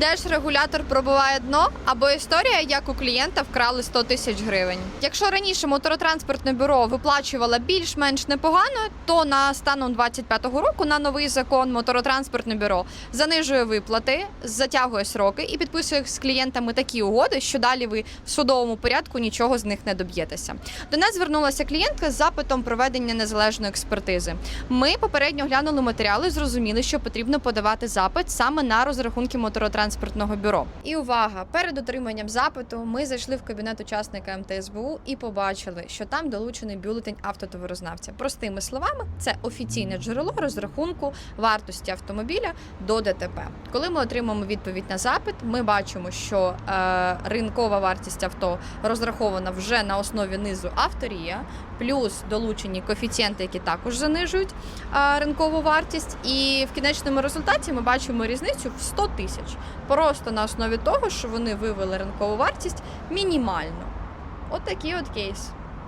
Держрегулятор пробиває дно або історія, як у клієнта вкрали 100 тисяч гривень. Якщо раніше моторотранспортне бюро виплачувало більш-менш непогано, то на станом 25-го року на новий закон моторотранспортне бюро занижує виплати, затягує сроки і підписує з клієнтами такі угоди, що далі ви в судовому порядку нічого з них не доб'єтеся. До нас звернулася клієнтка з запитом проведення незалежної експертизи. Ми попередньо глянули матеріали, зрозуміли, що потрібно подавати запит саме на розрахунки моторотранспортного бюро. І увага! Перед отриманням запиту ми зайшли в кабінет учасника МТСБУ і побачили, що там долучений бюлетень автотоварознавця. Простими словами, це офіційне джерело розрахунку вартості автомобіля до ДТП. Коли ми отримаємо відповідь на запит, ми бачимо, що е, ринкова вартість авто розрахована вже на основі низу авторія, плюс долучені коефіцієнти, які також занижують е, ринкову вартість. І в кінечному результаті ми бачимо різницю в 100 тисяч. Просто на основі того, що вони вивели ринкову вартість мінімально. От от кейс.